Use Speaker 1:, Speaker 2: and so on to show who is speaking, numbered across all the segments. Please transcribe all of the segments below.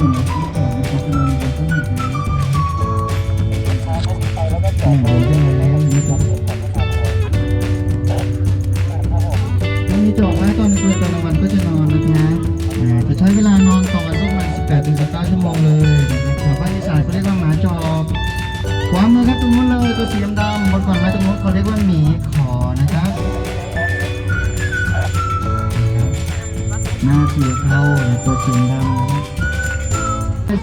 Speaker 1: จะบอกว่าตอนกลางคืนตอนกลางวันก็จะนอนนะครับอ่าจะใช้เวลานอนต่อวันประมาณ 18ถึง19ชั่วโมงเลยนะครับชาวบ้านอีสานเขาเรียกว่าหมาจอบขวามือครับตรงนู้นเลยตัวสีดำๆบนก่อนไม้ตรงนู้นเขาเรียกว่าหมีขอนะครับหน้าสีเทาตัวสีดำนะครับ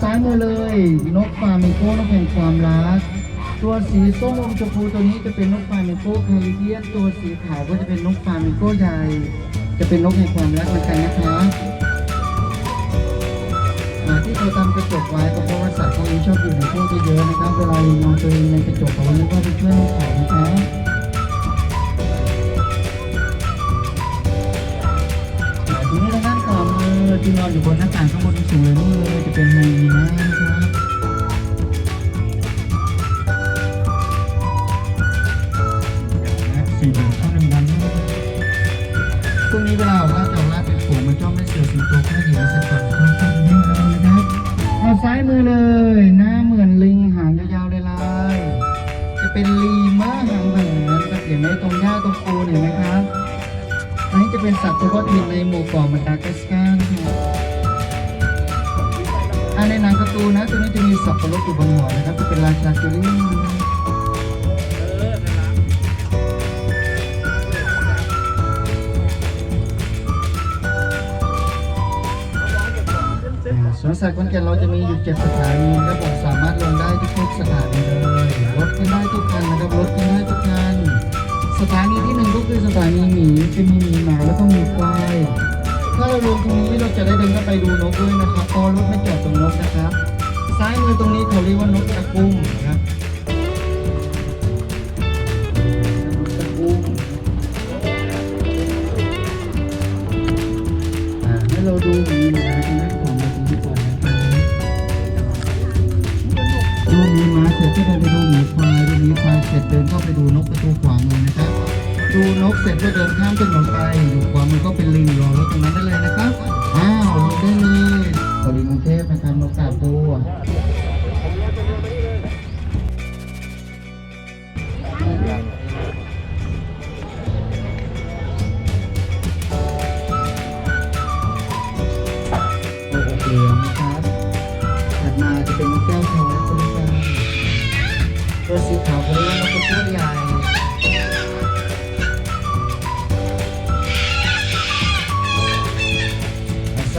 Speaker 1: ซ้ายมือเลย นกฟามิโก้นกแห่งความรัก ตัวสีส้มอมชมพูตัวนี้จะเป็นนกฟามิโก้แคริเบียนตัวสีขาวก็จะเป็นนกฟามิโก้ใหญ่ จะเป็นนกแห่งความรักเหมือนกันนะคะที่เราทำกระจกไว้ก็เพราะว่าสัตว์พวกนี้ชอบอยู่ในพวกเยอะๆนะครับเวลาเรานอนตัวเองในกระจกเขาเรียกว่าเป็นเพื่อนนกเขานะคะ ที่นอนอยู่บนหน้าต่างข้างบนสูงเลยนู่นเลยจะเป็นไฮยีนะครับสีเหลืองข้างดำๆนี่พรุ่งนี้เวลาออกล่าจะออกล่าเป็นฝูงมันจ้องไม่เสือสิงโตข้างเดียวเสร็จก่อนข้างข้างนี้เลยนะครับเอาซ้ายมือเลย หน้าเหมือนลิงหางยาวๆเลยลายจะเป็นลีเมอร์หางแหวนนะครับเห็นไหมตรงหญ้าตรงปูเห็นไหมครับอันนี้จะเป็นสัตว์เฉพาะถิ่นในหมู่เกาะมาดากัสการ์ อันในหนังการ์ตูนนะตัวนี้จะมีสับปะรดอยู่บนหัวนะครับจะเป็นราชาจูรี่สวนสัตว์ขอนแก่นเราจะมีอยู่เจ็ดสถานีนะครับผมสามารถลงได้ทุกสถานีเลยรถขึ้นได้ทุกคันนะครับรถขึ้นได้ทุกคันสถานีที่หนึ่งก็คือสถานีหมีจะมีหมีหมาแล้วก็มีควาย ถ้าเราลงตรงนี้เราจะได้เดินเข้าไปดูนกด้วยนะครับเพราะรถไม่จอดตรงนกนะครับ ซ้ายมือตรงนี้เขาเรียกว่านกตะกุ้งนะครับนกตะกุ้งอ่าให้เราดูหมีหมาตรงนี้ของมาตรงนี้ก่อนนะครับดูหมีหมาเสร็จก็เดินไปดูหมีควายดูหมีควายเสร็จเดินเข้าไปดูนกประตูขวามือนะครับ ดูนกเสร็จก็เดินข้ามถนนไปอยู่ขวามือก็เป็นลิงรอรถตรงนั้นได้เลยนะครับ อ้าวลงได้เลยสวัสดีกรุงเทพนะครับนกกาบบัว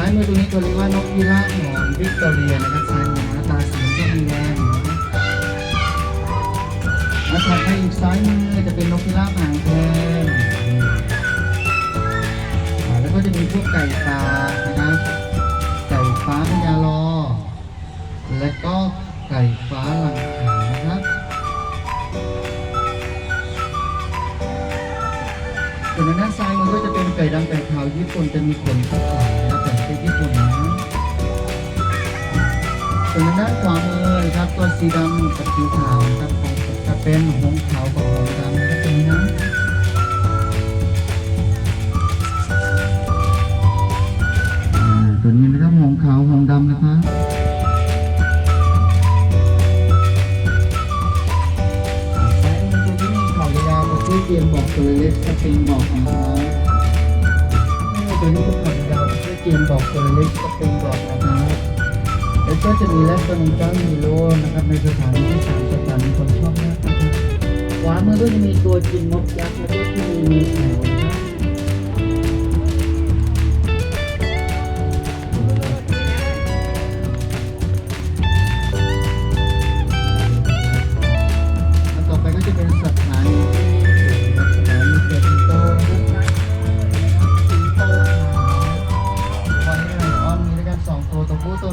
Speaker 1: ายมือตรงนี้เขาเรียกว่านกพิราบหงอนวิกตอเรียนะครับซ้ายมือหน้าตาสีส้มแดงแล้วถัดไปอีกซ้ายมือจะเป็นนกพิราบหางแทนแล้วก็จะมีพวกไก่ฟ้านะครับไก่ฟ้าพญาลอ และก็ไก่ฟ้าหลังขานะครับส่วนด้านซ้ายมือก็จะเป็นไก่ดำไก่ขาวญี่ปุ่นจะมีขน สีดำกับสีขาวนะครับจะเป็นหงส์ขาวกับหงส์ดำนะครับตัวนี้นะอ่าตัวนี้นะครับหงส์ขาวหงส์ดำนะครับซ้ายมือตัวที่เขายาวๆกับที่เตรียมบอกตัวเล็กสปริงบอกนะครับตัวนี้เป็นเขายาวๆที่เตรียมบอกตัวเล็กสปริงบอกนะครับ แล้วก็จะมีแลคโตนิก้ามีโลนะครับในสถานีที่สามสถานีคนชอบมากนะครับขวามือก็จะมีตัวกินมกยักษ์แล้วก็ที่มีมีแถว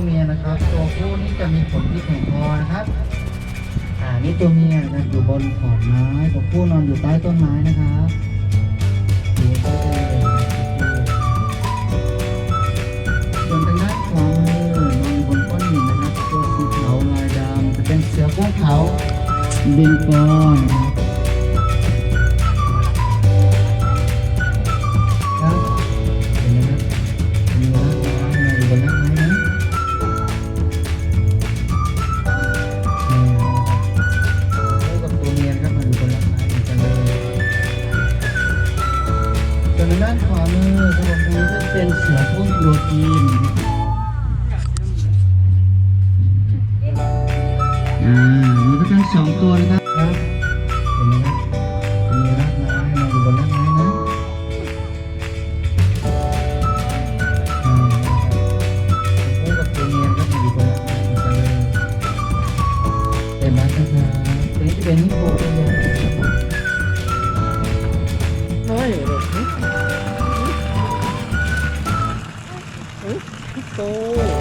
Speaker 1: เมียนะครับ ตัวผู้นี่จะมีขนที่แข็งคอนะครับ อ่า นี่ตัวเมียนะครับอยู่บนขอบไม้ ตัวผู้นอนอยู่ใต้ต้นไม้นะครับส่วนทางด้านขวามือนอนอยู่บนก้อนหินนะครับ ตัวสีขาวลายดำจะเป็นเสือโคร่งเขาเบงกอลนะครับครับ ด้านขวามือสำหรับนี้ก็เป็นเสือพุ่งโรตีนอ่ามันก็ทั้งสองตัวนะครับ
Speaker 2: พี่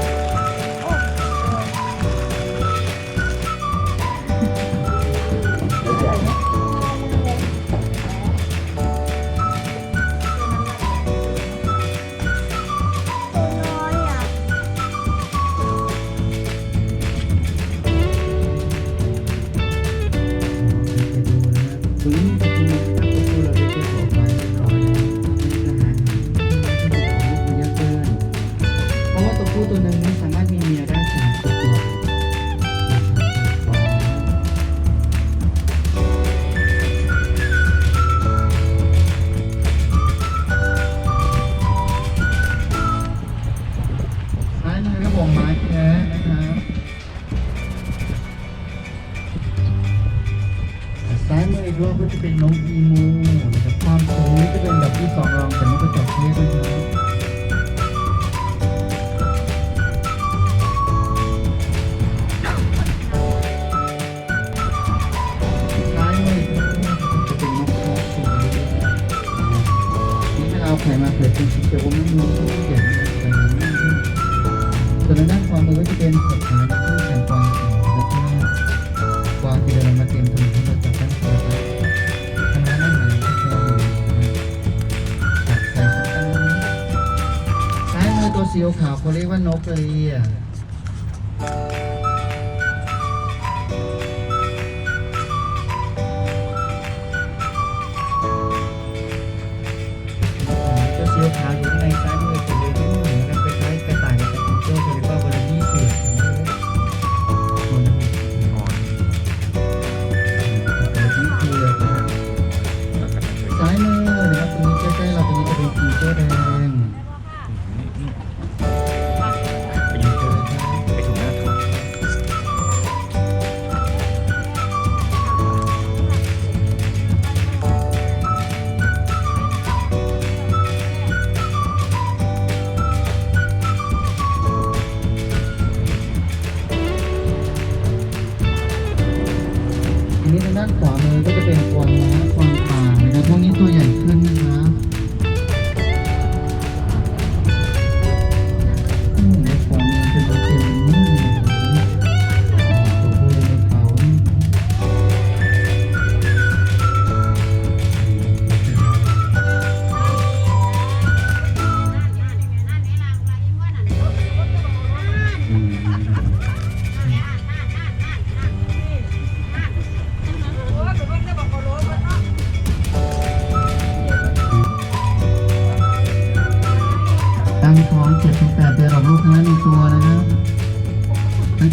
Speaker 1: ซ้ายมืออีกรอบก็จะเป็นนกอีมูนะครับความสูงนี่จะเป็นแบบที่สองรองจากนกกระจอกเทศนะครับซ้ายมืออีกรอบจะเป็นนกเขาสูงนี่ถ้าเอาไข่มาเกิดเป็นสีเขียวอมน้ำมันก็เขียนเป็นแบบนี้ส่วนด้านความมือก็จะเป็นขดขาที่แขนกวางสีแล้วก็กวางที่เดินมาเตรียมถนนที่เราจะ ซ้ายวสีขาวเขาเรียกว่านกกระเรีย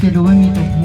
Speaker 1: ออกลูก